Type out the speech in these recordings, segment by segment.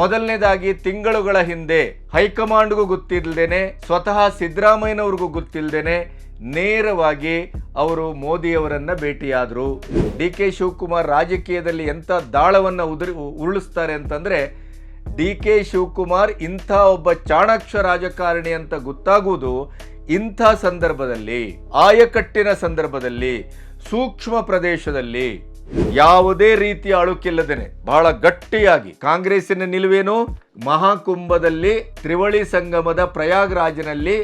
ಮೊದಲನೇದಾಗಿ ತಿಂಗಳುಗಳ ಹಿಂದೆ ಹೈಕಮಾಂಡ್ಗೂ ಗೊತ್ತಿಲ್ಲದೇನೆ ಸ್ವತಃ ಸಿದ್ದರಾಮಯ್ಯನವ್ರಿಗೂ ಗೊತ್ತಿಲ್ಲದೇನೆ ನೇರವಾಗಿ ಅವರು ಮೋದಿಯವರನ್ನು ಭೇಟಿಯಾದರು. ಡಿ ಕೆ ಶಿವಕುಮಾರ್ ರಾಜಕೀಯದಲ್ಲಿ ಎಂಥ ದಾಳವನ್ನು ಉದುರಿ, ಉರುಳಿಸ್ತಾರೆ ಅಂತಂದರೆ ಡಿ ಕೆ ಶಿವಕುಮಾರ್ ಇಂಥ ಒಬ್ಬ ಚಾಣಾಕ್ಷ ರಾಜಕಾರಣಿ ಅಂತ ಗೊತ್ತಾಗುವುದು ಇಂಥ ಸಂದರ್ಭದಲ್ಲಿ, ಆಯಕಟ್ಟಿನ ಸಂದರ್ಭದಲ್ಲಿ, ಸೂಕ್ಷ್ಮ ಪ್ರದೇಶದಲ್ಲಿ ಯಾವುದೇ ರೀತಿಯ ಅಳುಕಿಲ್ಲದೇನೆ, ಬಹಳ ಗಟ್ಟಿಯಾಗಿ. ಕಾಂಗ್ರೆಸ್ಸಿನ ನಿಲುವೇನು? ಮಹಾಕುಂಭದಲ್ಲಿ ತ್ರಿವಳಿ ಸಂಗಮದ ಪ್ರಯಾಗ್ರಾಜ್ನಲ್ಲಿ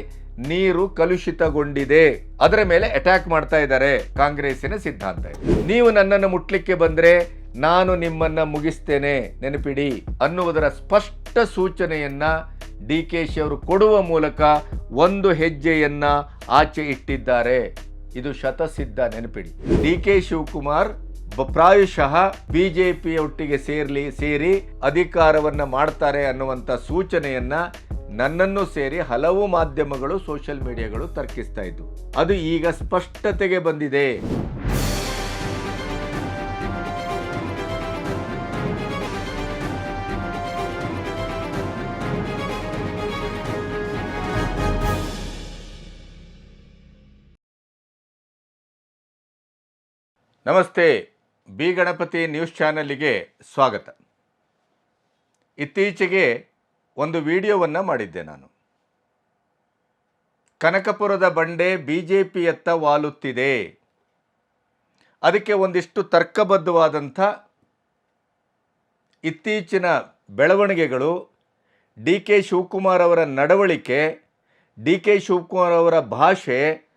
ನೀರು ಕಲುಷಿತಗೊಂಡಿದೆ. ಅದರ ಮೇಲೆ ಅಟ್ಯಾಕ್ ಮಾಡ್ತಾ ಇದ್ದಾರೆ ಕಾಂಗ್ರೆಸ್ಸಿನ ಸಿದ್ಧಾಂತ. ನೀವು ನನ್ನನ್ನು ಮುಟ್ಲಿಕ್ಕೆ ಬಂದ್ರೆ ನಾನು ನಿಮ್ಮನ್ನ ಮುಗಿಸ್ತೇನೆ, ನೆನಪಿಡಿ ಅನ್ನುವುದರ ಸ್ಪಷ್ಟ ಸೂಚನೆಯನ್ನ ಡಿ ಕೆ ಶಿ ಅವರು ಕೊಡುವ ಮೂಲಕ ಒಂದು ಹೆಜ್ಜೆಯನ್ನ ಆಚೆ ಇಟ್ಟಿದ್ದಾರೆ. ಇದು ಶತಸಿದ್ಧ ನೆನಪಿಡಿ. ಡಿ ಕೆ ಶಿವಕುಮಾರ್ ಪ್ರಾಯಶಃ ಬಿಜೆಪಿ ಒಟ್ಟಿಗೆ ಸೇರ್ಲಿ, ಸೇರಿ ಅಧಿಕಾರವನ್ನ ಮಾಡ್ತಾರೆ ಅನ್ನುವಂಥ ಸೂಚನೆಯನ್ನ ನನ್ನನ್ನು ಸೇರಿ ಹಲವು ಮಾಧ್ಯಮಗಳು, ಸೋಷಿಯಲ್ ಮೀಡಿಯಾಗಳು ತರ್ಕಿಸ್ತಾ ಇದ್ವು ಅದು ಈಗ ಸ್ಪಷ್ಟತೆಗೆ ಬಂದಿದೆ. ನಮಸ್ತೆ. ಬಿ ಗಣಪತಿ ನ್ಯೂಸ್ ಚಾನಲ್ಗೆ ಸ್ವಾಗತ. ಇತ್ತೀಚೆಗೆ ಒಂದು ವಿಡಿಯೋವನ್ನು ಮಾಡಿದ್ದೆ ನಾನು. ಕನಕಪುರದ ಬಂಡೆ ಬಿ ಜೆ ಪಿಯತ್ತ ವಾಲುತ್ತಿದೆ. ಅದಕ್ಕೆ ಒಂದಿಷ್ಟು ತರ್ಕಬದ್ಧವಾದಂಥ ಇತ್ತೀಚಿನ ಬೆಳವಣಿಗೆಗಳು ಡಿ ಕೆ ಶಿವಕುಮಾರ್ ಅವರ ನಡವಳಿಕೆ, ಡಿ ಕೆ ಶಿವಕುಮಾರ್ ಅವರ ಭಾಷೆ,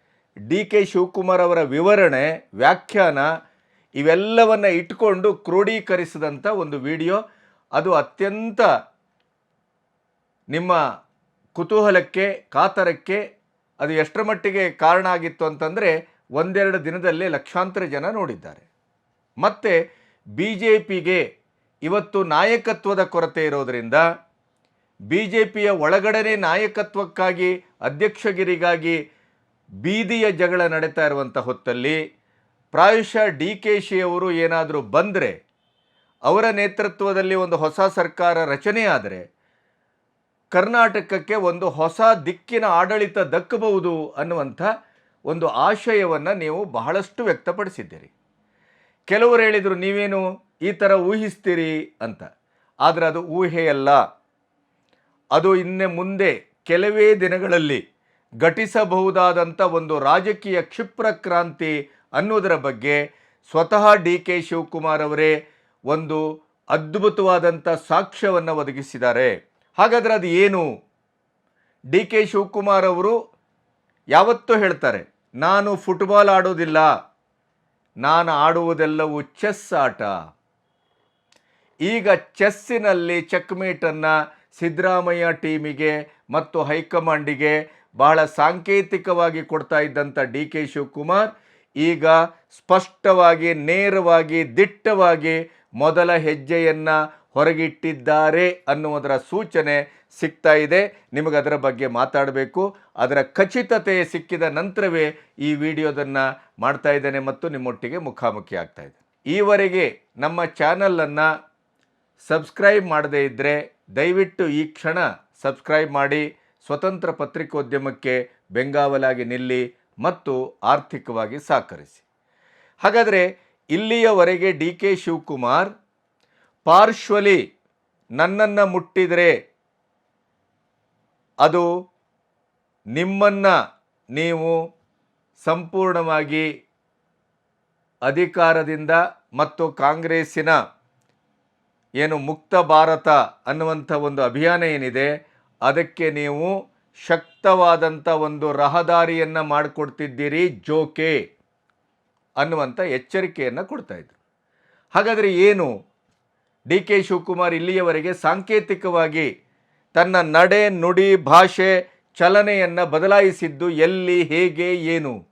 ಡಿ ಕೆ ಶಿವಕುಮಾರ್ ಅವರ ವಿವರಣೆ, ವ್ಯಾಖ್ಯಾನ ಇವೆಲ್ಲವನ್ನು ಇಟ್ಕೊಂಡು ಕ್ರೋಢೀಕರಿಸಿದಂಥ ಒಂದು ವಿಡಿಯೋ. ಅದು ಅತ್ಯಂತ ನಿಮ್ಮ ಕುತೂಹಲಕ್ಕೆ, ಕಾತರಕ್ಕೆ ಅದು ಎಷ್ಟರ ಮಟ್ಟಿಗೆ ಕಾರಣ ಆಗಿತ್ತು ಅಂತಂದರೆ ಒಂದೆರಡು ದಿನದಲ್ಲೇ ಲಕ್ಷಾಂತರ ಜನ ನೋಡಿದ್ದಾರೆ. ಮತ್ತು ಬಿ ಜೆ ಪಿಗೆ ಇವತ್ತು ನಾಯಕತ್ವದ ಕೊರತೆ ಇರೋದರಿಂದ ಬಿ ಜೆ ಪಿಯ ಒಳಗಡೆನೇ ನಾಯಕತ್ವಕ್ಕಾಗಿ, ಅಧ್ಯಕ್ಷಗಿರಿಗಾಗಿ ಬೀದಿಯ ಜಗಳ ನಡೀತಾ ಇರುವಂಥ ಹೊತ್ತಲ್ಲಿ ಪ್ರಾಯಶಃ ಡಿ ಕೆ ಶಿ ಅವರು ಏನಾದರೂ ಬಂದರೆ ಅವರ ನೇತೃತ್ವದಲ್ಲಿ ಒಂದು ಹೊಸ ಸರ್ಕಾರ ರಚನೆಯಾದರೆ ಕರ್ನಾಟಕಕ್ಕೆ ಒಂದು ಹೊಸ ದಿಕ್ಕಿನ ಆಡಳಿತ ದಕ್ಕಬಹುದು ಅನ್ನುವಂಥ ಒಂದು ಆಶಯವನ್ನು ನೀವು ಬಹಳಷ್ಟು ವ್ಯಕ್ತಪಡಿಸಿದ್ದೀರಿ. ಕೆಲವರು ಹೇಳಿದರು, ನೀವೇನು ಈ ಥರ ಊಹಿಸ್ತೀರಿ? ಅಂತ. ಆದರೆ ಅದು ಊಹೆಯಲ್ಲ ಅದು ಇನ್ನೆ ಮುಂದೆ ಕೆಲವೇ ದಿನಗಳಲ್ಲಿ ಘಟಿಸಬಹುದಾದಂಥ ಒಂದು ರಾಜಕೀಯ ಕ್ಷಿಪ್ರ ಕ್ರಾಂತಿ ಅನ್ನೋದರ ಬಗ್ಗೆ ಸ್ವತಃ ಡಿ ಕೆ ಶಿವಕುಮಾರ್ ಅವರೇ ಒಂದು ಅದ್ಭುತವಾದಂಥ ಸಾಕ್ಷ್ಯವನ್ನು ಒದಗಿಸಿದ್ದಾರೆ. ಹಾಗಾದರೆ ಅದು ಏನು? ಡಿ ಕೆ ಶಿವಕುಮಾರ್ ಅವರು ಯಾವತ್ತೂ ಹೇಳ್ತಾರೆ, ನಾನು ಫುಟ್ಬಾಲ್ ಆಡೋದಿಲ್ಲ, ನಾನು ಆಡುವುದೆಲ್ಲವೂ ಚೆಸ್ ಆಟ. ಈಗ ಚೆಸ್ಸಿನಲ್ಲಿ ಚೆಕ್ಮೇಟನ್ನು ಸಿದ್ದರಾಮಯ್ಯ ಟೀಮಿಗೆ ಮತ್ತು ಹೈಕಮಾಂಡಿಗೆ ಬಹಳ ಸಾಂಕೇತಿಕವಾಗಿ ಕೊಡ್ತಾ ಇದ್ದಂಥ ಡಿ ಕೆ ಶಿವಕುಮಾರ್ ಈಗ ಸ್ಪಷ್ಟವಾಗಿ, ನೇರವಾಗಿ, ದಿಟ್ಟವಾಗಿ ಮೊದಲ ಹೆಜ್ಜೆಯನ್ನು ಹೊರಗಿಟ್ಟಿದ್ದಾರೆ ಅನ್ನುವುದರ ಸೂಚನೆ ಸಿಗ್ತಾ ಇದೆ. ನಿಮಗೆ ಅದರ ಬಗ್ಗೆ ಮಾತಾಡಬೇಕು. ಅದರ ಖಚಿತತೆ ಸಿಕ್ಕಿದ ನಂತರವೇ ಈ ವಿಡಿಯೋದನ್ನು ಮಾಡ್ತಾ ಇದ್ದೇನೆ ಮತ್ತು ನಿಮ್ಮೊಟ್ಟಿಗೆ ಮುಖಾಮುಖಿ ಆಗ್ತಾ ಇದೆ ಈವರೆಗೆ ನಮ್ಮ ಚಾನಲನ್ನು ಸಬ್ಸ್ಕ್ರೈಬ್ ಮಾಡದೇ ಇದ್ದರೆ ದಯವಿಟ್ಟು ಈ ಕ್ಷಣ ಸಬ್ಸ್ಕ್ರೈಬ್ ಮಾಡಿ. ಸ್ವತಂತ್ರ ಪತ್ರಿಕೋದ್ಯಮಕ್ಕೆ ಬೆಂಗಾವಲಾಗಿ ನಿಲ್ಲಿ. ಮತ್ತು ಆರ್ಥಿಕವಾಗಿ ಸಹಕರಿಸಿ. ಹಾಗಾದರೆ ಇಲ್ಲಿಯವರೆಗೆ ಡಿ ಕೆ ಶಿವಕುಮಾರ್ ಪಾರ್ಶ್ವಲಿ ನನ್ನನ್ನು ಮುಟ್ಟಿದರೆ ಅದು ನಿಮ್ಮನ್ನು ನೀವು ಸಂಪೂರ್ಣವಾಗಿ ಅಧಿಕಾರದಿಂದ ಮತ್ತು ಕಾಂಗ್ರೆಸ್ಸಿನ ಏನು ಮುಕ್ತ ಭಾರತ ಅನ್ನುವಂಥ ಒಂದು ಅಭಿಯಾನ ಏನಿದೆ, ಅದಕ್ಕೆ ನೀವು ಶಕ್ತವಾದಂಥ ಒಂದು ರಹದಾರಿಯನ್ನು ಮಾಡಿಕೊಡ್ತಿದ್ದೀರಿ ಜೋಕೆ ಅನ್ನುವಂಥ ಎಚ್ಚರಿಕೆಯನ್ನು ಕೊಡ್ತಾಯಿದ್ರು ಹಾಗಾದರೆ ಏನು? ಡಿ ಕೆ ಶಿವಕುಮಾರ್ ಇಲ್ಲಿಯವರೆಗೆ ಸಾಂಕೇತಿಕವಾಗಿ ತನ್ನ ನಡೆ, ನುಡಿ, ಭಾಷೆ, ಚಲನೆಯನ್ನು ಬದಲಾಯಿಸಿದ್ದು ಎಲ್ಲಿ, ಹೇಗೆ, ಏನು?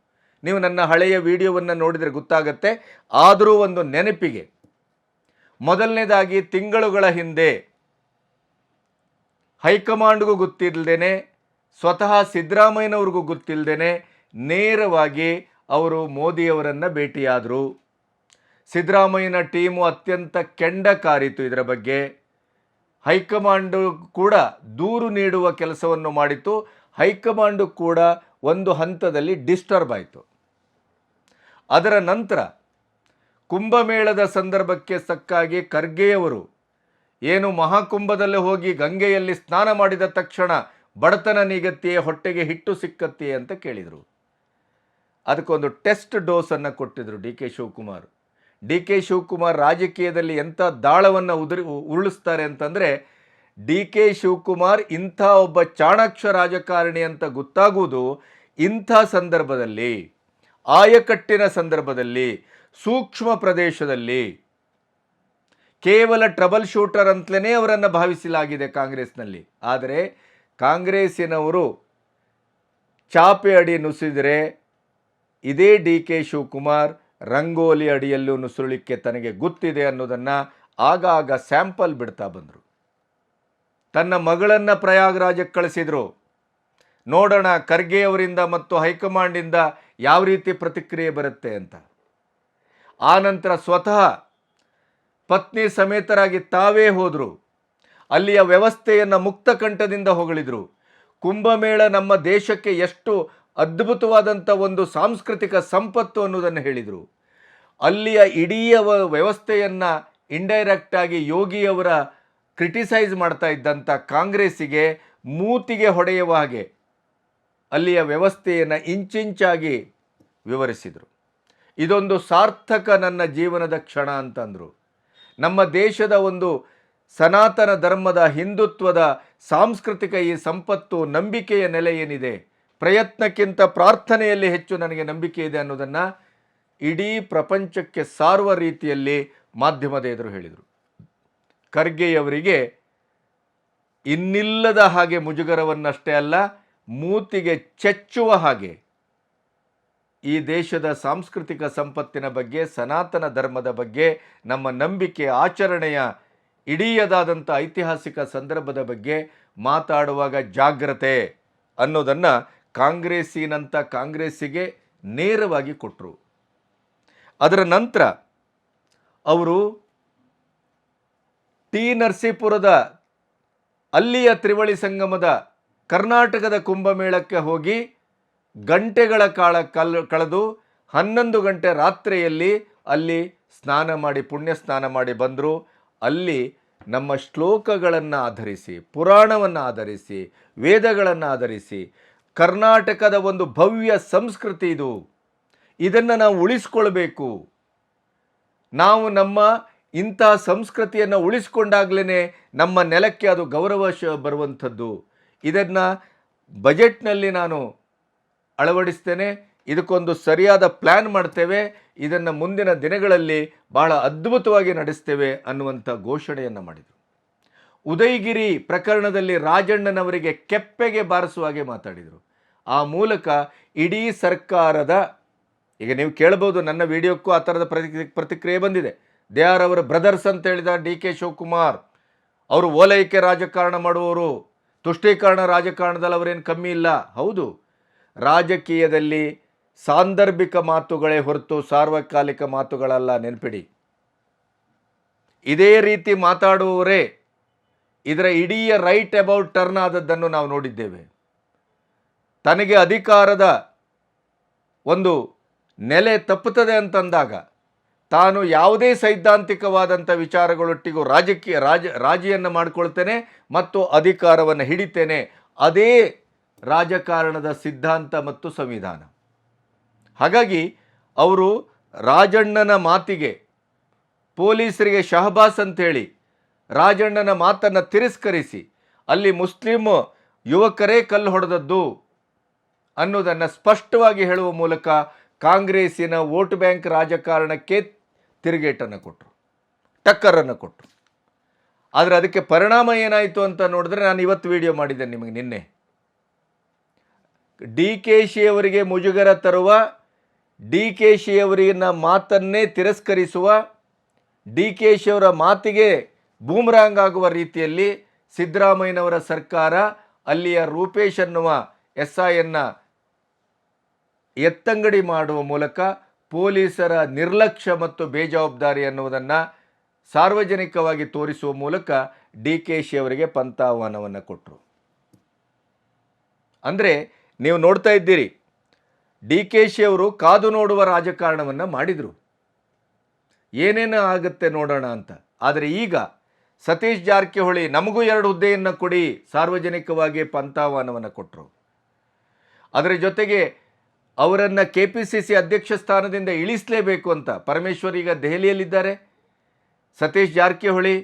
ನೀವು ನನ್ನ ಹಳೆಯ ವಿಡಿಯೋವನ್ನು ನೋಡಿದರೆ ಗೊತ್ತಾಗತ್ತೆ. ಆದರೂ ಒಂದು ನೆನಪಿಗೆ. ಮೊದಲನೇದಾಗಿ ತಿಂಗಳುಗಳ ಹಿಂದೆ ಹೈಕಮಾಂಡ್ಗೂ ಗೊತ್ತಿಲ್ಲದೇನೆ ಸ್ವತಃ ಸಿದ್ದರಾಮಯ್ಯನವ್ರಿಗೂ ಗೊತ್ತಿಲ್ಲದೇ ನೇರವಾಗಿ ಅವರು ಮೋದಿಯವರನ್ನು ಭೇಟಿಯಾದರು. ಸಿದ್ದರಾಮಯ್ಯನ ಟೀಮು ಅತ್ಯಂತ ಕೆಂಡಕಾರಿತು ಇದರ ಬಗ್ಗೆ. ಹೈಕಮಾಂಡು ಕೂಡ ದೂರು ನೀಡುವ ಕೆಲಸವನ್ನು ಮಾಡಿತು ಹೈಕಮಾಂಡು ಕೂಡ ಒಂದು ಹಂತದಲ್ಲಿ ಡಿಸ್ಟರ್ಬ್ ಆಯಿತು. ಅದರ ನಂತರ ಕುಂಭಮೇಳದ ಸಂದರ್ಭಕ್ಕೆ ಸಕ್ಕಾಗಿ ಖರ್ಗೆಯವರು ಏನು ಮಹಾಕುಂಭದಲ್ಲಿ ಹೋಗಿ ಗಂಗೆಯಲ್ಲಿ ಸ್ನಾನ ಮಾಡಿದ ತಕ್ಷಣ ಬಡತನ ನೀಗತ್ತೆಯೇ, ಹೊಟ್ಟೆಗೆ ಹಿಟ್ಟು ಸಿಕ್ಕತ್ತೆ ಅಂತ ಕೇಳಿದರು. ಅದಕ್ಕೊಂದು ಟೆಸ್ಟ್ ಡೋಸನ್ನು ಕೊಟ್ಟಿದ್ರು D K Shivakumar. D K Shivakumar ರಾಜಕೀಯದಲ್ಲಿ ಎಂಥ ದಾಳವನ್ನು ಉದುರಿ, ಉರುಳಿಸ್ತಾರೆ ಅಂತಂದರೆ, ಡಿ ಕೆ ಶಿವಕುಮಾರ್ ಇಂಥ ಒಬ್ಬ ಚಾಣಾಕ್ಷ ರಾಜಕಾರಣಿ ಅಂತ ಗೊತ್ತಾಗುವುದು ಇಂಥ ಸಂದರ್ಭದಲ್ಲಿ, ಆಯಕಟ್ಟಿನ ಸಂದರ್ಭದಲ್ಲಿ, ಸೂಕ್ಷ್ಮ ಪ್ರದೇಶದಲ್ಲಿ. ಕೇವಲ ಟ್ರಬಲ್ ಶೂಟರ್ ಅಂತಲೇ ಅವರನ್ನು ಭಾವಿಸಲಾಗಿದೆ ಕಾಂಗ್ರೆಸ್ನಲ್ಲಿ. ಆದರೆ ಕಾಂಗ್ರೆಸ್ಸಿನವರು ಚಾಪೆ ಅಡಿ ನುಸಿದರೆ ಇದೇ ಡಿ ಕೆ ಶಿವಕುಮಾರ್ ರಂಗೋಲಿ ಅಡಿಯಲ್ಲೂ ನುಸುಳಿಕ್ಕೆ ತನಗೆ ಗೊತ್ತಿದೆ ಅನ್ನೋದನ್ನು ಆಗಾಗ ಸ್ಯಾಂಪಲ್ ಬಿಡ್ತಾ ಬಂದರು. ತನ್ನ ಮಗಳನ್ನು ಪ್ರಯಾಗರಾಜಕ್ಕೆ ಕಳಿಸಿದರು. ನೋಡೋಣ ಖರ್ಗೆ ಅವರಿಂದ ಮತ್ತು ಹೈಕಮಾಂಡಿಂದ ಯಾವ ರೀತಿ ಪ್ರತಿಕ್ರಿಯೆ ಬರುತ್ತೆ ಅಂತ. ಆನಂತರ ಸ್ವತಃ ಪತ್ನಿ ಸಮೇತರಾಗಿ ತಾವೇ ಹೋದರು. ಅಲ್ಲಿಯ ವ್ಯವಸ್ಥೆಯನ್ನು ಮುಕ್ತ ಕಂಠದಿಂದ ಹೊಗಳಿದರು. ಕುಂಭಮೇಳ ನಮ್ಮ ದೇಶಕ್ಕೆ ಎಷ್ಟು ಅದ್ಭುತವಾದಂಥ ಒಂದು ಸಾಂಸ್ಕೃತಿಕ ಸಂಪತ್ತು ಅನ್ನೋದನ್ನು ಹೇಳಿದರು. ಅಲ್ಲಿಯ ಇಡೀ ವ್ಯವಸ್ಥೆಯನ್ನು ಇಂಡೈರೆಕ್ಟಾಗಿ ಯೋಗಿಯವರ ಕ್ರಿಟಿಸೈಸ್ ಮಾಡ್ತಾ ಇದ್ದಂಥ ಕಾಂಗ್ರೆಸ್ಸಿಗೆ ಮೂತಿಗೆ ಹೊಡೆಯುವ ಹಾಗೆ ಅಲ್ಲಿಯ ವ್ಯವಸ್ಥೆಯನ್ನು ಇಂಚಿಂಚಾಗಿ ವಿವರಿಸಿದರು. ಇದೊಂದು ಸಾರ್ಥಕ ನನ್ನ ಜೀವನದ ಕ್ಷಣ ಅಂತಂದರು. ನಮ್ಮ ದೇಶದ ಒಂದು ಸನಾತನ ಧರ್ಮದ ಹಿಂದುತ್ವದ ಸಾಂಸ್ಕೃತಿಕ ಈ ಸಂಪತ್ತು ನಂಬಿಕೆಯ ನೆಲೆ ಏನಿದೆ? ಪ್ರಯತ್ನಕ್ಕಿಂತ ಪ್ರಾರ್ಥನೆಯಲ್ಲಿ ಹೆಚ್ಚು ನನಗೆ ನಂಬಿಕೆ ಇದೆ ಅನ್ನೋದನ್ನು ಇಡೀ ಪ್ರಪಂಚಕ್ಕೆ ಸಾರುವ ರೀತಿಯಲ್ಲಿ ಮಾಧ್ಯಮದ ಎದುರು ಹೇಳಿದರು. ಖರ್ಗೆಯವರಿಗೆ ಇನ್ನಿಲ್ಲದ ಹಾಗೆ ಮುಜುಗರವನ್ನಷ್ಟೇ ಅಲ್ಲ, ಮೂತಿಗೆ ಚೆಚ್ಚುವ ಹಾಗೆ ಈ ದೇಶದ ಸಾಂಸ್ಕೃತಿಕ ಸಂಪತ್ತಿನ ಬಗ್ಗೆ, ಸನಾತನ ಧರ್ಮದ ಬಗ್ಗೆ ನಮ್ಮ ನಂಬಿಕೆ ಆಚರಣೆಯ ಇಡೀಯದಾದಂಥ ಐತಿಹಾಸಿಕ ಸಂದರ್ಭದ ಬಗ್ಗೆ ಮಾತಾಡುವಾಗ ಜಾಗ್ರತೆ ಅನ್ನೋದನ್ನು ಕಾಂಗ್ರೆಸ್ಸಿನಂಥ ಕಾಂಗ್ರೆಸ್ಸಿಗೆ ನೇರವಾಗಿ ಕೊಟ್ಟರು ಅದರ ನಂತರ ಅವರು ಟಿ ನರಸೀಪುರದ ಅಲ್ಲಿಯ ತ್ರಿವಳಿ ಸಂಗಮದ ಕರ್ನಾಟಕದ ಕುಂಭಮೇಳಕ್ಕೆ ಹೋಗಿ ಗಂಟೆಗಳ ಕಾಲ ಕಲ್, ಕಳೆದು ಹನ್ನೊಂದು ಗಂಟೆ ರಾತ್ರಿಯಲ್ಲಿ ಅಲ್ಲಿ ಸ್ನಾನ ಮಾಡಿ ಪುಣ್ಯ ಸ್ನಾನ ಮಾಡಿ ಬಂದರು. ಅಲ್ಲಿ ನಮ್ಮ ಶ್ಲೋಕಗಳನ್ನು ಆಧರಿಸಿ ಪುರಾಣವನ್ನು ಆಧರಿಸಿ ವೇದಗಳನ್ನು ಆಧರಿಸಿ ಕರ್ನಾಟಕದ ಒಂದು ಭವ್ಯ ಸಂಸ್ಕೃತಿ ಇದು. ಇದನ್ನು ನಾವು ಉಳಿಸ್ಕೊಳ್ಬೇಕು. ನಾವು ನಮ್ಮ ಇಂಥ ಸಂಸ್ಕೃತಿಯನ್ನು ಉಳಿಸ್ಕೊಂಡಾಗ್ಲೇ ನಮ್ಮ ನೆಲಕ್ಕೆ ಅದು ಗೌರವ ಬರುವಂಥದ್ದು. ಇದನ್ನು ಬಜೆಟ್ನಲ್ಲಿ ನಾನು ಅಳವಡಿಸ್ತೇನೆ. ಇದಕ್ಕೊಂದು ಸರಿಯಾದ ಪ್ಲ್ಯಾನ್ ಮಾಡ್ತೇವೆ. ಇದನ್ನು ಮುಂದಿನ ದಿನಗಳಲ್ಲಿ ಬಹಳ ಅದ್ಭುತವಾಗಿ ನಡೆಸ್ತೇವೆ ಅನ್ನುವಂಥ ಘೋಷಣೆಯನ್ನು ಮಾಡಿದರು. ಉದಯಗಿರಿ ಪ್ರಕರಣದಲ್ಲಿ ರಾಜಣ್ಣನವರಿಗೆ ಕೆಪ್ಪೆಗೆ ಬಾರಿಸುವ ಹಾಗೆ ಮಾತಾಡಿದರು. ಆ ಮೂಲಕ ಇಡೀ ಸರ್ಕಾರದ, ಈಗ ನೀವು ಕೇಳ್ಬೋದು ನನ್ನ ವಿಡಿಯೋಕ್ಕೂ ಆ ಥರದ ಪ್ರತಿ, ಪ್ರತಿಕ್ರಿಯೆ ಬಂದಿದೆ. ದೇ ಆರ್ ಅವರ ಬ್ರದರ್ಸ್ ಅಂತ ಹೇಳಿದ ಡಿ ಕೆ ಶಿವಕುಮಾರ್, ಅವರು ಓಲೈಕೆ ರಾಜಕಾರಣ ಮಾಡುವವರು. ತುಷ್ಟೀಕರಣ ರಾಜಕಾರಣದಲ್ಲಿ ಅವರೇನು ಕಮ್ಮಿ ಇಲ್ಲ. ಹೌದು, ರಾಜಕೀಯದಲ್ಲಿ ಸಾಂದರ್ಭಿಕ ಮಾತುಗಳೇ ಹೊರತು ಸಾರ್ವಕಾಲಿಕ ಮಾತುಗಳಲ್ಲ, ನೆನಪಿಡಿ. ಇದೇ ರೀತಿ ಮಾತಾಡುವವರೇ, ಇದರ ಇಡೀ ರೈಟ್ ಅಬೌಟ್ ಟರ್ನ್ ಆದದ್ದನ್ನು ನಾವು ನೋಡಿದ್ದೇವೆ. ತನಗೆ ಅಧಿಕಾರದ ಒಂದು ನೆಲೆ ತಪ್ಪುತ್ತದೆ ಅಂತಂದಾಗ, ತಾನು ಯಾವುದೇ ಸೈದ್ಧಾಂತಿಕವಾದಂಥ ವಿಚಾರಗಳೊಟ್ಟಿಗೂ ರಾಜಕೀಯ, ರಾಜ, ರಾಜಿಯನ್ನು ಮಾಡಿಕೊಳ್ತೇನೆ ಮತ್ತು ಅಧಿಕಾರವನ್ನು ಹಿಡಿತೇನೆ. ಅದೇ ರಾಜಕಾರಣದ ಸಿದ್ಧಾಂತ ಮತ್ತು ಸಂವಿಧಾನ. ಹಾಗಾಗಿ ಅವರು ರಾಜಣ್ಣನ ಮಾತಿಗೆ ಪೊಲೀಸರಿಗೆ ಶಹಬಾಸ್ ಅಂತೇಳಿ ರಾಜಣ್ಣನ ಮಾತನ್ನು ತಿರಸ್ಕರಿಸಿ, ಅಲ್ಲಿ ಮುಸ್ಲಿಂ ಯುವಕರೇ ಕಲ್ಲು ಹೊಡೆದದ್ದು ಅನ್ನೋದನ್ನು ಸ್ಪಷ್ಟವಾಗಿ ಹೇಳುವ ಮೂಲಕ ಕಾಂಗ್ರೆಸ್ಸಿನ ವೋಟ್ ಬ್ಯಾಂಕ್ ರಾಜಕಾರಣಕ್ಕೆ ತಿರುಗೇಟನ್ನು ಕೊಟ್ಟರು ಟಕ್ಕರನ್ನು ಕೊಟ್ಟರು ಆದರೆ ಅದಕ್ಕೆ ಪರಿಣಾಮ ಏನಾಯಿತು ಅಂತ ನೋಡಿದ್ರೆ ನಾನು ಇವತ್ತು ವಿಡಿಯೋ ಮಾಡಿದ್ದೆ ನಿಮಗೆ ನಿನ್ನೆ. ಡಿ ಕೆ ಶಿ ಅವರಿಗೆ ಮುಜುಗರ ತರುವ ಡಿ ಕೆ ಶಿಯವರಿನ ಮಾತನ್ನೇ ತಿರಸ್ಕರಿಸುವ ಡಿ ಕೆ ಶಿಯವರ ಮಾತಿಗೆ ಬೂಮ್ರಾಂಗ್ ಆಗುವ ರೀತಿಯಲ್ಲಿ ಸಿದ್ದರಾಮಯ್ಯನವರ ಸರ್ಕಾರ ಅಲ್ಲಿಯ ರೂಪೇಶ್ ಅನ್ನುವ ಎಸ್ ಐಯನ್ನು ಎತ್ತಂಗಡಿ ಮಾಡುವ ಮೂಲಕ ಪೊಲೀಸರ ನಿರ್ಲಕ್ಷ್ಯ ಮತ್ತು ಬೇಜವಾಬ್ದಾರಿ ಅನ್ನುವುದನ್ನು ಸಾರ್ವಜನಿಕವಾಗಿ ತೋರಿಸುವ ಮೂಲಕ ಡಿ ಕೆ ಶಿ ಅವರಿಗೆ ಪಂಥಾಹ್ವಾನವನ್ನು ಕೊಟ್ಟರು ಅಂದರೆ ನೀವು ನೋಡ್ತಾ ಇದ್ದೀರಿ ಡಿ ಕೆ ಶಿ ಅವರು ಕಾದು ನೋಡುವ ರಾಜಕಾರಣವನ್ನು ಮಾಡಿದರು. ಏನೇನು ಆಗುತ್ತೆ ನೋಡೋಣ ಅಂತ. ಆದರೆ ಈಗ ಸತೀಶ್ ಜಾರಕಿಹೊಳಿ ನಮಗೂ ಎರಡು ಹುದ್ದೆಯನ್ನು ಕೊಡಿ, ಸಾರ್ವಜನಿಕವಾಗಿ ಪಂಥಾಹ್ವಾನವನ್ನು ಕೊಟ್ಟರು ಅದರ ಜೊತೆಗೆ ಅವರನ್ನು ಕೆ ಪಿ ಸಿ ಸಿ ಅಧ್ಯಕ್ಷ ಸ್ಥಾನದಿಂದ ಇಳಿಸಲೇಬೇಕು ಅಂತ ಪರಮೇಶ್ವರ್ ಈಗ ದೆಹಲಿಯಲ್ಲಿದ್ದಾರೆ. ಸತೀಶ್ ಜಾರಕಿಹೊಳಿ,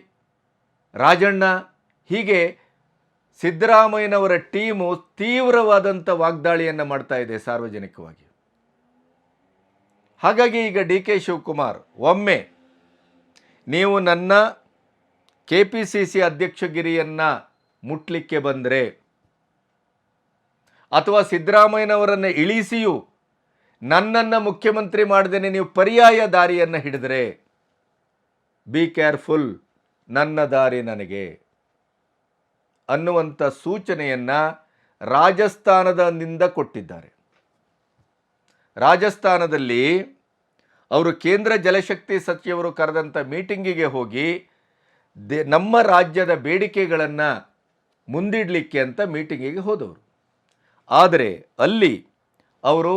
ರಾಜಣ್ಣ ಹೀಗೆ ಸಿದ್ದರಾಮಯ್ಯನವರ ಟೀಮು ತೀವ್ರವಾದಂಥ ವಾಗ್ದಾಳಿಯನ್ನು ಮಾಡ್ತಾ ಇದೆ ಸಾರ್ವಜನಿಕವಾಗಿ. ಹಾಗಾಗಿ ಈಗ ಡಿ ಕೆ ಶಿವಕುಮಾರ್, ಒಮ್ಮೆ ನೀವು ನನ್ನ ಕೆ ಪಿ ಸಿ ಸಿ ಅಧ್ಯಕ್ಷಗಿರಿಯನ್ನು ಮುಟ್ಲಿಕ್ಕೆ ಬಂದರೆ ಅಥವಾ ಸಿದ್ದರಾಮಯ್ಯನವರನ್ನು ಇಳಿಸಿಯೂ ನನ್ನನ್ನು ಮುಖ್ಯಮಂತ್ರಿ ಮಾಡ್ದೇನೆ ನೀವು ಪರ್ಯಾಯ ದಾರಿಯನ್ನು ಹಿಡಿದರೆ ಬಿ ಕೇರ್ಫುಲ್ ನನ್ನ ದಾರಿ ನನಗೆ. ಅನ್ನುವಂಥ ಸೂಚನೆಯನ್ನು ರಾಜಸ್ಥಾನದಿಂದ ಕೊಟ್ಟಿದ್ದಾರೆ. ರಾಜಸ್ಥಾನದಲ್ಲಿ ಅವರು ಕೇಂದ್ರ ಜಲಶಕ್ತಿ ಸಚಿವರು ಕರೆದಂಥ ಮೀಟಿಂಗಿಗೆ ಹೋಗಿ ದೆ, ನಮ್ಮ ರಾಜ್ಯದ ಬೇಡಿಕೆಗಳನ್ನು ಮುಂದಿಡಲಿಕ್ಕೆ ಅಂತ ಮೀಟಿಂಗಿಗೆ ಹೋದವರು. ಆದರೆ ಅಲ್ಲಿ ಅವರು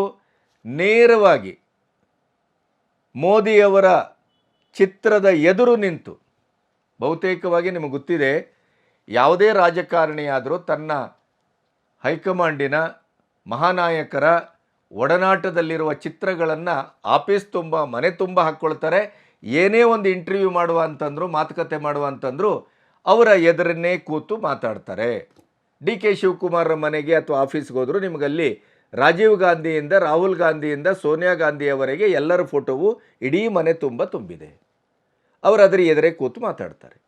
ನೇರವಾಗಿ ಮೋದಿಯವರ ಚಿತ್ರದ ಎದುರು ನಿಂತು ಬಹುತೇಕವಾಗಿ ನಿಮಗೆ ಗೊತ್ತಿದೆ ಯಾವುದೇ ರಾಜಕಾರಣಿಯಾದರೂ ತನ್ನ ಹೈಕಮಾಂಡಿನ ಮಹಾನಾಯಕರ ಒಡನಾಟದಲ್ಲಿರುವ ಚಿತ್ರಗಳನ್ನು ಆಫೀಸ್ ತುಂಬ, ಮನೆ ತುಂಬ ಹಾಕ್ಕೊಳ್ತಾರೆ. ಏನೇ ಒಂದು ಇಂಟರ್ವ್ಯೂ ಮಾಡುವ ಅಂತಂದ್ರು, ಮಾತುಕತೆ ಮಾಡುವ ಅಂತಂದ್ರು ಅವರ ಎದುರನ್ನೇ ಕೂತು ಮಾತಾಡ್ತಾರೆ. ಡಿ ಕೆ ಶಿವಕುಮಾರರ ಮನೆಗೆ ಅಥವಾ ಆಫೀಸ್ಗೆ ಹೋದರೂ ನಿಮಗಲ್ಲಿ ರಾಜೀವ್ ಗಾಂಧಿಯಿಂದ, ರಾಹುಲ್ ಗಾಂಧಿಯಿಂದ, ಸೋನಿಯಾ ಗಾಂಧಿಯವರೆಗೆ ಎಲ್ಲರ ಫೋಟೋವು ಇಡೀ ಮನೆ ತುಂಬ ತುಂಬಿದೆ. ಅವರು ಅದರ ಎದುರೇ ಕೂತು ಮಾತಾಡ್ತಾರೆ.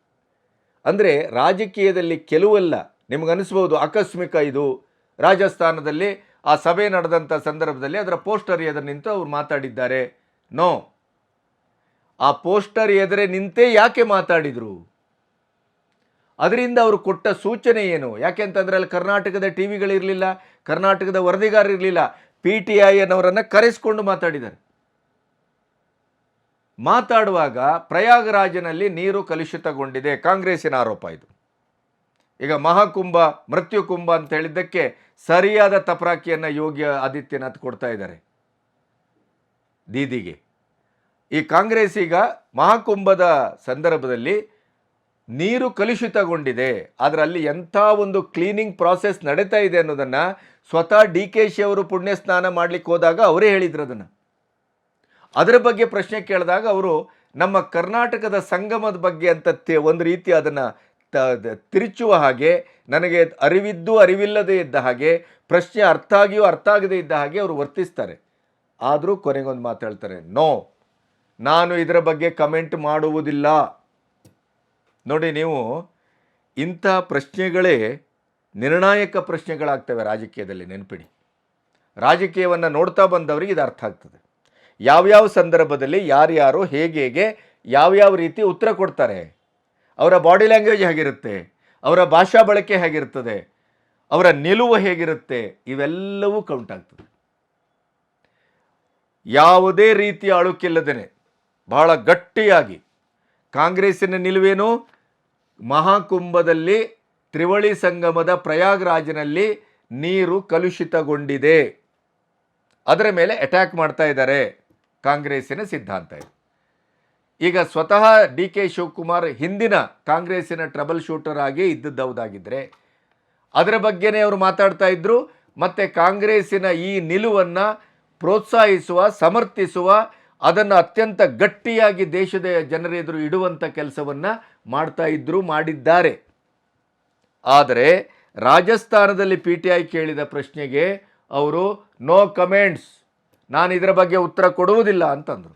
ಅಂದರೆ ರಾಜಕೀಯದಲ್ಲಿ ಕೆಲವೆಲ್ಲ. ನಿಮಗನಿಸ್ಬೋದು ಆಕಸ್ಮಿಕ ಇದು. ರಾಜಸ್ಥಾನದಲ್ಲಿ ಆ ಸಭೆ ನಡೆದಂಥ ಸಂದರ್ಭದಲ್ಲಿ ಅದರ ಪೋಸ್ಟರ್ ಎದುರು ನಿಂತು ಅವ್ರು ಮಾತಾಡಿದ್ದಾರೆ. ನೋ. ಆ ಪೋಸ್ಟರ್ ಎದುರೆ ನಿಂತೇ ಯಾಕೆ ಮಾತಾಡಿದರು? ಅದರಿಂದ ಅವರು ಕೊಟ್ಟ ಸೂಚನೆ ಏನು? ಯಾಕೆಂತಂದ್ರೆ ಅಲ್ಲಿ ಕರ್ನಾಟಕದ ಟಿ ವಿಗಳಿರಲಿಲ್ಲ ಕರ್ನಾಟಕದ ವರದಿಗಾರರಿರಲಿಲ್ಲ ಪಿ ಟಿ ಐ ಅನ್ನವರನ್ನು ಕರೆಸ್ಕೊಂಡು ಮಾತಾಡಿದ್ದಾರೆ. ಮಾತಾಡುವಾಗ ಪ್ರಯಾಗರಾಜನಲ್ಲಿ ನೀರು ಕಲುಷಿತಗೊಂಡಿದೆ ಕಾಂಗ್ರೆಸ್ಸಿನ ಆರೋಪ ಇದು. ಈಗ ಮಹಾಕುಂಭ ಮೃತ್ಯುಕುಂಭ ಅಂತ ಹೇಳಿದ್ದಕ್ಕೆ ಸರಿಯಾದ ತಪರಾಕಿಯನ್ನು ಯೋಗಿ ಆದಿತ್ಯನಾಥ್ ಕೊಡ್ತಾ ಇದ್ದಾರೆ. ದೀದಿಗೆ. ಈ ಕಾಂಗ್ರೆಸ್ ಈಗ ಮಹಾಕುಂಭದ ಸಂದರ್ಭದಲ್ಲಿ ನೀರು ಕಲುಷಿತಗೊಂಡಿದೆ. ಅದರಲ್ಲಿ ಎಂಥ ಒಂದು ಕ್ಲೀನಿಂಗ್ ಪ್ರಾಸೆಸ್ ನಡೀತಾ ಇದೆ ಅನ್ನೋದನ್ನು ಸ್ವತಃ ಡಿ ಕೆ ಶಿ ಅವರು ಪುಣ್ಯ ಸ್ನಾನ ಮಾಡಲಿಕ್ಕೆ ಹೋದಾಗ ಅವರೇ ಹೇಳಿದ್ರು ಅದನ್ನು. ಅದರ ಬಗ್ಗೆ ಪ್ರಶ್ನೆ ಕೇಳಿದಾಗ ಅವರು, ನಮ್ಮ ಕರ್ನಾಟಕದ ಸಂಗಮದ ಬಗ್ಗೆ ಅಂತ ತಿ- ಒಂದು ರೀತಿ ಅದನ್ನು ತಿರುಚುವ ಹಾಗೆ, ನನಗೆ ಅರಿವಿದ್ದು ಅರಿವಿಲ್ಲದೆ ಇದ್ದ ಹಾಗೆ, ಪ್ರಶ್ನೆ ಅರ್ಥ ಆಗಿಯೂ ಅರ್ಥ ಆಗದೇ ಇದ್ದ ಹಾಗೆ ಅವರು ವರ್ತಿಸ್ತಾರೆ. ಆದರೂ ಕೊನೆಗೊಂದು ಮಾತು ಹೇಳ್ತಾರೆ, ನೋ, ನಾನು ಇದರ ಬಗ್ಗೆ ಕಮೆಂಟ್ ಮಾಡುವುದಿಲ್ಲ. ನೋಡಿ, ನೀವು ಇಂಥ ಪ್ರಶ್ನೆಗಳೇ ನಿರ್ಣಾಯಕ ಪ್ರಶ್ನೆಗಳಾಗ್ತವೆ ರಾಜಕೀಯದಲ್ಲಿ, ನೆನಪಿಡಿ. ರಾಜಕೀಯವನ್ನು ನೋಡ್ತಾ ಬಂದವರಿಗೆ ಇದು ಅರ್ಥ ಆಗ್ತದೆ. ಯಾವ್ಯಾವ ಸಂದರ್ಭದಲ್ಲಿ ಯಾರ್ಯಾರು ಹೇಗೆ ಹೇಗೆ ಯಾವ್ಯಾವ ರೀತಿ ಉತ್ತರ ಕೊಡ್ತಾರೆ? ಅವರ ಬಾಡಿ ಲ್ಯಾಂಗ್ವೇಜ್ ಹೇಗಿರುತ್ತೆ? ಅವರ ಭಾಷಾ ಬಳಕೆ ಹೇಗಿರ್ತದೆ? ಅವರ ನಿಲುವು ಹೇಗಿರುತ್ತೆ? ಇವೆಲ್ಲವೂ ಕೌಂಟ್ ಆಗ್ತದೆ. ಯಾವುದೇ ರೀತಿಯ ಅಳುಕಿಲ್ಲದೇ ಬಹಳ ಗಟ್ಟಿಯಾಗಿ, ಕಾಂಗ್ರೆಸ್ಸಿನ ನಿಲುವೇನು? ಮಹಾಕುಂಭದಲ್ಲಿ ತ್ರಿವಳಿ ಸಂಗಮದ ಪ್ರಯಾಗ್ರಾಜ್ನಲ್ಲಿ ನೀರು ಕಲುಷಿತಗೊಂಡಿದೆ. ಅದರ ಮೇಲೆ ಅಟ್ಯಾಕ್ ಮಾಡ್ತಾ ಇದ್ದಾರೆ. ಕಾಂಗ್ರೆಸ್ಸಿನ ಸಿದ್ಧಾಂತ ಇದು. ಈಗ ಸ್ವತಃ ಡಿ ಕೆ ಶಿವಕುಮಾರ್ ಹಿಂದಿನ ಕಾಂಗ್ರೆಸ್ಸಿನ ಟ್ರಬಲ್ ಶೂಟರ್ ಆಗಿ ಇದ್ದದ್ದವುದಾಗಿದ್ದರೆ ಅದರ ಬಗ್ಗೆನೇ ಅವರು ಮಾತಾಡ್ತಾ ಇದ್ದರು ಮತ್ತು ಕಾಂಗ್ರೆಸ್ಸಿನ ಈ ನಿಲುವನ್ನು ಪ್ರೋತ್ಸಾಹಿಸುವ, ಸಮರ್ಥಿಸುವ, ಅದನ್ನು ಅತ್ಯಂತ ಗಟ್ಟಿಯಾಗಿ ದೇಶದ ಜನರ ಎದುರು ಇಡುವಂಥ ಕೆಲಸವನ್ನು ಮಾಡ್ತಾ ಇದ್ದರು ಮಾಡಿದ್ದಾರೆ. ಆದರೆ ರಾಜಸ್ಥಾನದಲ್ಲಿ ಪಿ ಟಿ ಐ ಕೇಳಿದ ಪ್ರಶ್ನೆಗೆ ಅವರು ನೋ ಕಮೆಂಟ್ಸ್ ನಾನು ಇದರ ಬಗ್ಗೆ ಉತ್ತರ ಕೊಡುವುದಿಲ್ಲ ಅಂತಂದರು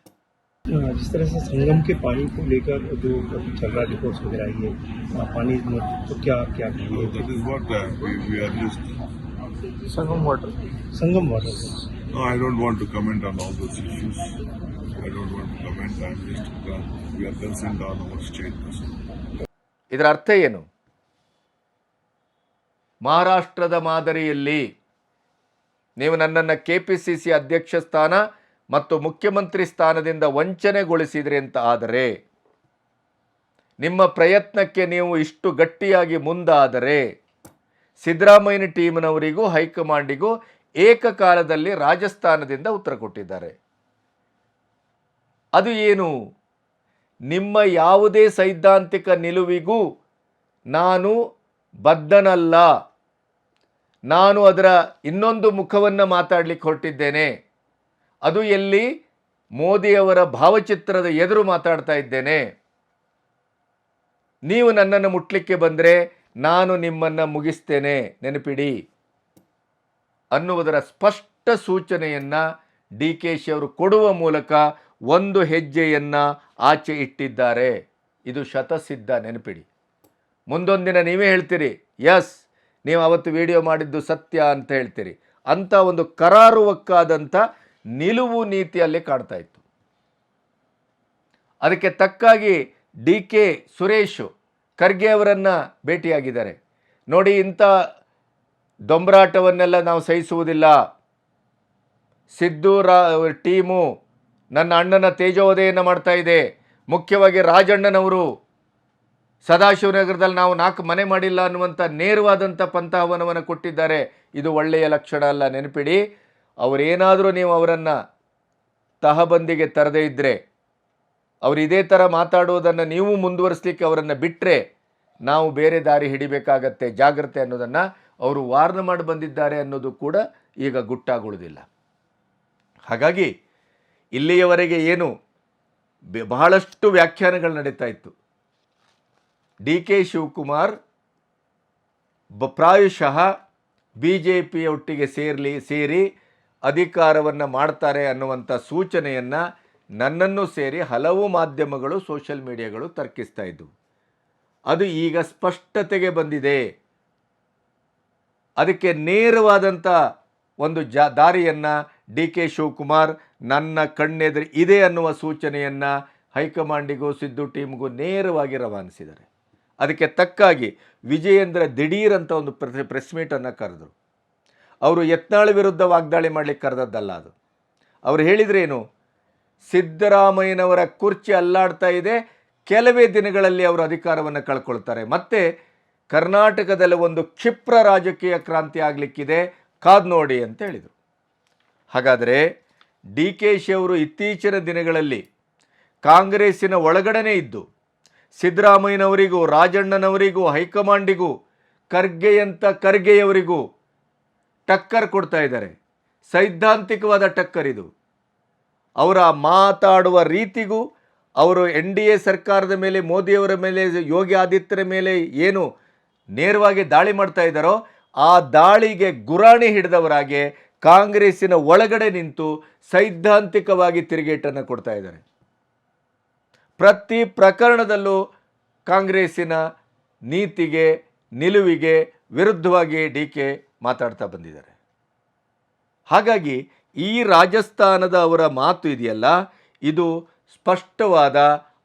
जिस तरह से संगम के पानी को लेकर जो अभी चल रहा रिपोर्ट्स वगैरह ये आ, पानी में तो क्या क्या So that is what uh, we, we are used to. Sangam water Sangam water No, I don't want to comment on all those issues. I don't want to comment. I'm just, uh, we are concerned on our state. That's all. ಇದರ ಅರ್ಥ ಏನು ಮಹಾರಾಷ್ಟ್ರದ ಮಾದರಿಯಲ್ಲಿ ನೀವು ನನ್ನನ್ನು K P C C ಅಧ್ಯಕ್ಷ ಸ್ಥಾನ ಮತ್ತು ಮುಖ್ಯಮಂತ್ರಿ ಸ್ಥಾನದಿಂದ ವಂಚನೆಗೊಳಿಸಿದ್ರಿ ಅಂತ ಆದರೆ, ನಿಮ್ಮ ಪ್ರಯತ್ನಕ್ಕೆ ನೀವು ಇಷ್ಟು ಗಟ್ಟಿಯಾಗಿ ಮುಂದಾದರೆ ಸಿದ್ದರಾಮಯ್ಯನ ಟೀಮ್ನವರಿಗೂ ಹೈಕಮಾಂಡಿಗೂ ಏಕಕಾಲದಲ್ಲಿ ರಾಜಸ್ಥಾನದಿಂದ ಉತ್ತರ ಕೊಟ್ಟಿದ್ದಾರೆ. ಅದು ಏನು? ನಿಮ್ಮ ಯಾವುದೇ ಸೈದ್ಧಾಂತಿಕ ನಿಲುವಿಗೂ ನಾನು ಬದ್ಧನಲ್ಲ. ನಾನು ಅದರ ಇನ್ನೊಂದು ಮುಖವನ್ನು ಮಾತಾಡಲಿಕ್ಕೆ ಹೊರಟಿದ್ದೇನೆ. ಅದು ಎಲ್ಲಿ? ಮೋದಿಯವರ ಭಾವಚಿತ್ರದ ಎದುರು ಮಾತಾಡ್ತಾ ಇದ್ದೇನೆ. ನೀವು ನನ್ನನ್ನು ಮುಟ್ಲಿಕ್ಕೆ ಬಂದರೆ ನಾನು ನಿಮ್ಮನ್ನು ಮುಗಿಸ್ತೇನೆ. ನೆನಪಿಡಿ. ಅನ್ನುವುದರ ಸ್ಪಷ್ಟ ಸೂಚನೆಯನ್ನು ಡಿ ಕೆ ಶಿ ಅವರು ಕೊಡುವ ಮೂಲಕ ಒಂದು ಹೆಜ್ಜೆಯನ್ನು ಆಚೆ ಇಟ್ಟಿದ್ದಾರೆ. ಇದು ಶತಸಿದ್ಧ ನೆನಪಿಡಿ. ಮುಂದೊಂದಿನ ನೀವೇ ಹೇಳ್ತೀರಿ. ಎಸ್ ನೀವು ಅವತ್ತು ವಿಡಿಯೋ ಮಾಡಿದ್ದು ಸತ್ಯ ಅಂತ ಹೇಳ್ತೀರಿ. ಅಂಥ ಒಂದು ಕರಾರುವಕ್ಕಾದಂಥ ನಿಲುವು ನೀತಿಯಲ್ಲಿ ಕಾಡ್ತಾ ಇತ್ತು. ಅದಕ್ಕೆ ತಕ್ಕಾಗಿ ಡಿ ಕೆ ಸುರೇಶ್ ಖರ್ಗೆ ಅವರನ್ನು ಭೇಟಿಯಾಗಿದ್ದಾರೆ. ನೋಡಿ, ಇಂಥ ದೊಂಬರಾಟವನ್ನೆಲ್ಲ ನಾವು ಸಹಿಸುವುದಿಲ್ಲ. ಸಿದ್ದು ರಾ, ಟೀಮು ನನ್ನ ಅಣ್ಣನ ತೇಜೋದಯನ್ನು ಮಾಡ್ತಾ ಇದೆ. ಮುಖ್ಯವಾಗಿ ರಾಜಣ್ಣನವರು ಸದಾಶಿವನಗರದಲ್ಲಿ ನಾವು ನಾಲ್ಕು ಮನೆ ಮಾಡಿಲ್ಲ ಅನ್ನುವಂಥ ನೇರವಾದಂಥ ಪಂಥಾಹವನವನ್ನು ಕೊಟ್ಟಿದ್ದಾರೆ. ಇದು ಒಳ್ಳೆಯ ಲಕ್ಷಣ ಅಲ್ಲ, ನೆನಪಿಡಿ. ಅವರೇನಾದರೂ ನೀವು ಅವರನ್ನು ತಹಬಂದಿಗೆ ತರದೇ ಇದ್ದರೆ ಅವರು ಇದೇ ಥರ ಮಾತಾಡುವುದನ್ನು ನೀವು ಮುಂದುವರಿಸಲಿಕ್ಕೆ ಅವರನ್ನು ಬಿಟ್ಟರೆ ನಾವು ಬೇರೆ ದಾರಿ ಹಿಡಿಬೇಕಾಗತ್ತೆ. ಜಾಗ್ರತೆ ಅನ್ನೋದನ್ನು ಅವರು ವಾರ್ನ್ ಮಾಡಿ ಬಂದಿದ್ದಾರೆ ಅನ್ನೋದು ಕೂಡ ಈಗ ಗುಟ್ಟಾಗುವುದಿಲ್ಲ. ಹಾಗಾಗಿ ಇಲ್ಲಿಯವರೆಗೆ ಏನು ಬಹಳಷ್ಟು ವ್ಯಾಖ್ಯಾನಗಳು ನಡೀತಾ ಇತ್ತು. ಡಿ ಕೆ ಶಿವಕುಮಾರ್, ಬ ಪ್ರಾಯುಶಃ ಬಿ ಜೆ ಪಿಯೊಟ್ಟಿಗೆ ಸೇರಲಿ, ಸೇರಿ ಅಧಿಕಾರವನ್ನು ಮಾಡ್ತಾರೆ ಅನ್ನುವಂಥ ಸೂಚನೆಯನ್ನು ನನ್ನನ್ನು ಸೇರಿ ಹಲವು ಮಾಧ್ಯಮಗಳು, ಸೋಷಿಯಲ್ ಮೀಡಿಯಾಗಳು ತರ್ಕಿಸ್ತಾ ಇದ್ದವು ಅದು ಈಗ ಸ್ಪಷ್ಟತೆಗೆ ಬಂದಿದೆ. ಅದಕ್ಕೆ ನೇರವಾದಂಥ ಒಂದು ಜಾ ದಾರಿಯನ್ನು ಡಿ ಕೆ ಶಿವಕುಮಾರ್ ನನ್ನ ಕಣ್ಣೆದುರು ಇದೆ ಅನ್ನುವ ಸೂಚನೆಯನ್ನು ಹೈಕಮಾಂಡಿಗೂ, ಸಿದ್ದು ಟೀಮ್ಗೂ ನೇರವಾಗಿ ರವಾನಿಸಿದ್ದಾರೆ. ಅದಕ್ಕೆ ತಕ್ಕಾಗಿ ವಿಜಯೇಂದ್ರ ಅಂತ ಒಂದು ಪ್ರೆಸ್ ಪ್ರೆಸ್ ಮೀಟನ್ನು ಕರೆದರು. ಅವರು ಯತ್ನಾಳ ವಿರುದ್ಧ ವಾಗ್ದಾಳಿ ಮಾಡಲಿಕ್ಕೆ ಕರೆದದ್ದಲ್ಲ ಅದು. ಅವರು ಹೇಳಿದ್ರೇನು, ಸಿದ್ದರಾಮಯ್ಯನವರ ಕುರ್ಚಿ ಅಲ್ಲಾಡ್ತಾ ಇದೆ, ಕೆಲವೇ ದಿನಗಳಲ್ಲಿ ಅವರು ಅಧಿಕಾರವನ್ನು ಕಳ್ಕೊಳ್ತಾರೆ. ಮತ್ತೆ ಕರ್ನಾಟಕದಲ್ಲಿ ಒಂದು ಕ್ಷಿಪ್ರ ರಾಜಕೀಯ ಕ್ರಾಂತಿ ಆಗಲಿಕ್ಕಿದೆ, ಕಾದ್ ನೋಡಿ ಅಂತ ಹೇಳಿದರು. ಹಾಗಾದರೆ ಡಿ ಕೆ ಶಿ ಅವರು ಇತ್ತೀಚಿನ ದಿನಗಳಲ್ಲಿ ಕಾಂಗ್ರೆಸ್ಸಿನ ಒಳಗಡೆನೇ ಇದ್ದು ಸಿದ್ದರಾಮಯ್ಯನವರಿಗೂ, ರಾಜಣ್ಣನವರಿಗೂ, ಹೈಕಮಾಂಡಿಗೂ ಖರ್ಗೆಯಂಥ ಖರ್ಗೆಯವರಿಗೂ ಟಕ್ಕರ್ ಕೊಡ್ತಾ ಇದ್ದಾರೆ. ಸೈದ್ಧಾಂತಿಕವಾದ ಟಕ್ಕರ್ ಇದು. ಅವರ ಮಾತಾಡುವ ರೀತಿಗೂ, ಅವರು ಎನ್ ಡಿ ಎ ಸರ್ಕಾರದ ಮೇಲೆ, ಮೋದಿಯವರ ಮೇಲೆ, ಯೋಗಿ ಆದಿತ್ಯರ ಮೇಲೆ ಏನು ನೇರವಾಗಿ ದಾಳಿ ಮಾಡ್ತಾ ಇದ್ದಾರೋ, ಆ ದಾಳಿಗೆ ಗುರಾಣಿ ಹಿಡಿದವರಾಗೆ ಕಾಂಗ್ರೆಸ್ಸಿನ ಒಳಗಡೆ ನಿಂತು ಸೈದ್ಧಾಂತಿಕವಾಗಿ ತಿರುಗೇಟನ್ನು ಕೊಡ್ತಾ ಇದ್ದಾರೆ. ಪ್ರತಿ ಪ್ರಕರಣದಲ್ಲೂ ಕಾಂಗ್ರೆಸ್ಸಿನ ನೀತಿಗೆ, ನಿಲುವಿಗೆ ವಿರುದ್ಧವಾಗಿ ಡಿ ಕೆ ಮಾತಾಡ್ತಾ ಬಂದಿದ್ದಾರೆ. ಹಾಗಾಗಿ ಈ ರಾಜಸ್ಥಾನದ ಅವರ ಮಾತು ಇದೆಯಲ್ಲ? ಇದು ಸ್ಪಷ್ಟವಾದ,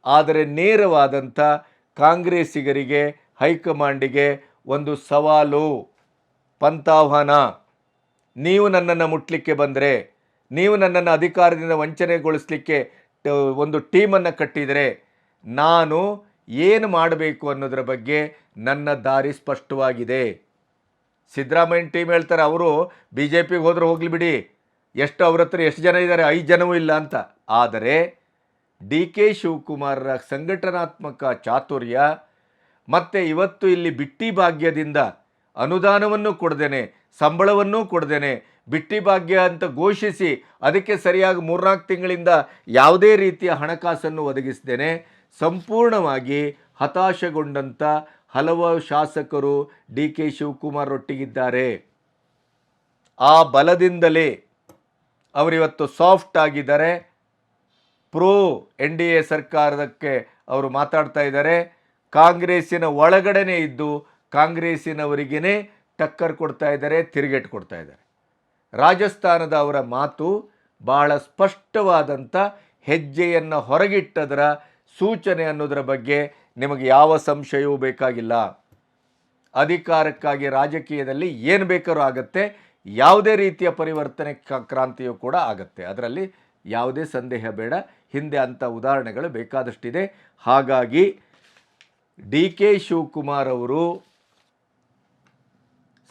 ಆದರೆ ನೇರವಾದಂಥ ಕಾಂಗ್ರೆಸ್ಸಿಗರಿಗೆ, ಹೈಕಮಾಂಡಿಗೆ ಒಂದು ಸವಾಲು. ಪಂಥಾಹ್ವಾನ ನೀವು ನನ್ನನ್ನು ಮುಟ್ಲಿಕ್ಕೆ ಬಂದರೆ, ನೀವು ನನ್ನನ್ನು ಅಧಿಕಾರದಿಂದ ವಂಚನೆಗೊಳಿಸಲಿಕ್ಕೆ ಒಂದು ಟೀಮನ್ನು ಕಟ್ಟಿದರೆ ನಾನು ಏನು ಮಾಡಬೇಕು ಅನ್ನೋದ್ರ ಬಗ್ಗೆ ನನ್ನ ದಾರಿ ಸ್ಪಷ್ಟವಾಗಿದೆ. ಸಿದ್ದರಾಮಯ್ಯ ಟೀಮ್ ಹೇಳ್ತಾರೆ, ಅವರು ಬಿ ಜೆ ಪಿಗೆ ಹೋದ್ರೆ ಹೋಗ್ಲಿ ಬಿಡಿ. ಎಷ್ಟು ಅವ್ರ ಹತ್ರ ಎಷ್ಟು ಜನ ಇದ್ದಾರೆ? ಐದು ಜನವೂ ಇಲ್ಲ ಅಂತ. ಆದರೆ ಡಿ ಕೆ ಶಿವಕುಮಾರರ ಸಂಘಟನಾತ್ಮಕ ಚಾತುರ್ಯ ಮತ್ತು ಇವತ್ತು ಇಲ್ಲಿ ಬಿಟ್ಟಿ ಭಾಗ್ಯದಿಂದ ಅನುದಾನವನ್ನು ಕೊಡ್ದೇನೆ, ಸಂಬಳವನ್ನೂ ಕೊಡ್ದೇನೆ ಬಿಟ್ಟಿ ಭಾಗ್ಯ ಅಂತ ಘೋಷಿಸಿ ಅದಕ್ಕೆ ಸರಿಯಾಗಿ ಮೂರ್ನಾಲ್ಕು ತಿಂಗಳಿಂದ ಯಾವುದೇ ರೀತಿಯ ಹಣಕಾಸನ್ನು ಒದಗಿಸ್ದೇನೆ, ಸಂಪೂರ್ಣವಾಗಿ ಹತಾಶಗೊಂಡಂಥ ಹಲವು ಶಾಸಕರು ಡಿ ಕೆ ಶಿವಕುಮಾರ್ ಒಟ್ಟಿಗಿದ್ದಾರೆ ಆ ಬಲದಿಂದಲೇ ಅವರಿವತ್ತು ಸಾಫ್ಟ್ ಆಗಿದ್ದಾರೆ. ಪ್ರೋ ಎನ್ ಡಿ ಎ ಸರ್ಕಾರಕ್ಕೆ ಅವರು ಮಾತಾಡ್ತಾ ಇದ್ದಾರೆ. ಕಾಂಗ್ರೆಸ್ಸಿನ ಒಳಗಡೆನೇ ಇದ್ದು ಕಾಂಗ್ರೆಸ್ಸಿನವರಿಗೇ ಟಕ್ಕರ್ ಕೊಡ್ತಾ ಇದ್ದಾರೆ, ತಿರುಗೇಟು ಕೊಡ್ತಾ ಇದ್ದಾರೆ. ರಾಜಸ್ಥಾನದ ಅವರ ಮಾತು ಬಹಳ ಸ್ಪಷ್ಟವಾದಂಥ ಹೆಜ್ಜೆಯನ್ನು ಹೊರಗಿಟ್ಟದರ ಸೂಚನೆ ಅನ್ನೋದರ ಬಗ್ಗೆ ನಿಮಗೆ ಯಾವ ಸಂಶಯವೂ ಬೇಕಾಗಿಲ್ಲ. ಅಧಿಕಾರಕ್ಕಾಗಿ ರಾಜಕೀಯದಲ್ಲಿ ಏನು ಬೇಕಾದ್ರೂ ಆಗತ್ತೆ, ಯಾವುದೇ ರೀತಿಯ ಪರಿವರ್ತನೆ ಕ್ರಾಂತಿಯೂ ಕೂಡ ಆಗತ್ತೆ. ಅದರಲ್ಲಿ ಯಾವುದೇ ಸಂದೇಹ ಬೇಡ. ಹಿಂದೆ ಅಂಥ ಉದಾಹರಣೆಗಳು ಬೇಕಾದಷ್ಟಿದೆ. ಹಾಗಾಗಿ ಡಿ ಕೆ ಶಿವಕುಮಾರ್ ಅವರು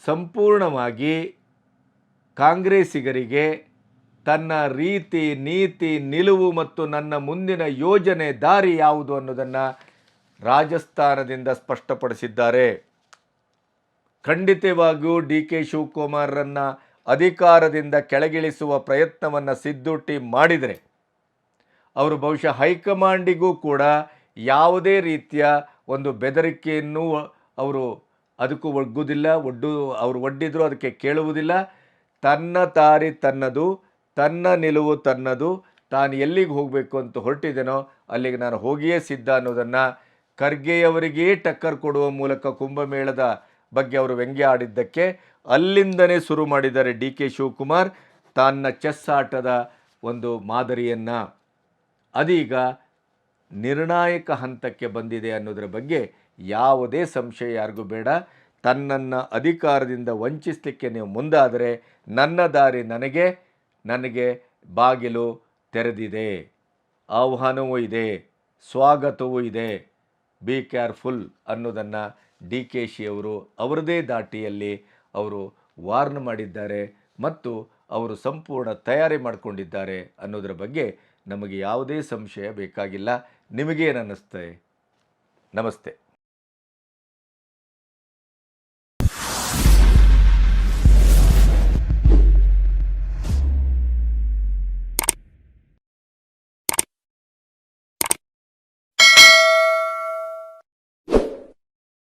ಸಂಪೂರ್ಣವಾಗಿ ಕಾಂಗ್ರೆಸ್ಸಿಗರಿಗೆ ತನ್ನ ರೀತಿ, ನೀತಿ, ನಿಲುವು ಮತ್ತು ನನ್ನ ಮುಂದಿನ ಯೋಜನೆ ದಾರಿ ಯಾವುದು ಅನ್ನೋದನ್ನು ರಾಜಸ್ಥಾನದಿಂದ ಸ್ಪಷ್ಟಪಡಿಸಿದ್ದಾರೆ. ಖಂಡಿತವಾಗಿಯೂ ಡಿ ಕೆ ಶಿವಕುಮಾರರನ್ನು ಅಧಿಕಾರದಿಂದ ಕೆಳಗಿಳಿಸುವ ಪ್ರಯತ್ನವನ್ನು ಸಿದ್ದುಟ್ಟಿ ಮಾಡಿದರೆ, ಅವರು ಬಹುಶಃ ಹೈಕಮಾಂಡಿಗೂ ಕೂಡ ಯಾವುದೇ ರೀತಿಯ ಒಂದು ಬೆದರಿಕೆಯನ್ನು ಅವರು ಅದಕ್ಕೂ ಒಗ್ಗುವುದಿಲ್ಲ ಒಡ್ಡು, ಅವರು ಒಡ್ಡಿದ್ರು ಅದಕ್ಕೆ ಕೇಳುವುದಿಲ್ಲ. ತನ್ನ ತಾರಿ ತನ್ನದು, ತನ್ನ ನಿಲುವು ತನ್ನದು. ತಾನು ಎಲ್ಲಿಗೆ ಹೋಗಬೇಕು ಅಂತ ಹೊರಟಿದ್ದೇನೋ ಅಲ್ಲಿಗೆ ನಾನು ಹೋಗಿಯೇ ಸಿದ್ಧ ಅನ್ನೋದನ್ನು ಖರ್ಗೆಯವರಿಗೇ ಟಕ್ಕರ್ ಕೊಡುವ ಮೂಲಕ ಕುಂಭಮೇಳದ ಬಗ್ಗೆ ಅವರು ವ್ಯಂಗ್ಯ ಆಡಿದ್ದಕ್ಕೆ ಅಲ್ಲಿಂದನೇ ಶುರು ಮಾಡಿದ್ದಾರೆ ಡಿ ಕೆ ಶಿವಕುಮಾರ್ ತನ್ನ ಚೆಸ್ ಆಟದ ಒಂದು ಮಾದರಿಯನ್ನು. ಅದೀಗ ನಿರ್ಣಾಯಕ ಹಂತಕ್ಕೆ ಬಂದಿದೆ ಅನ್ನೋದರ ಬಗ್ಗೆ ಯಾವುದೇ ಸಂಶಯ ಯಾರಿಗೂ ಬೇಡ. ತನ್ನನ್ನು ಅಧಿಕಾರದಿಂದ ವಂಚಿಸಲಿಕ್ಕೆ ನೀವು ಮುಂದಾದರೆ ನನ್ನ ದಾರಿ ನನಗೆ ನನಗೆ ಬಾಗಿಲು ತೆರೆದಿದೆ. ಆಹ್ವಾನವೂ ಇದೆ, ಸ್ವಾಗತವೂ ಇದೆ. ಬಿ ಕೇರ್ಫುಲ್ ಅನ್ನೋದನ್ನು ಡಿ ಕೆ ಶಿ ಅವರು ಅವರದೇ ದಾಟಿಯಲ್ಲಿ ಅವರು ವಾರ್ನ್ ಮಾಡಿದ್ದಾರೆ ಮತ್ತು ಅವರು ಸಂಪೂರ್ಣ ತಯಾರಿ ಮಾಡಿಕೊಂಡಿದ್ದಾರೆ ಅನ್ನೋದರ ಬಗ್ಗೆ ನಮಗೆ ಯಾವುದೇ ಸಂಶಯ ಬೇಕಾಗಿಲ್ಲ. ನಿಮಗೇನು ಅನ್ನಿಸ್ತೆ ನಮಸ್ತೆ.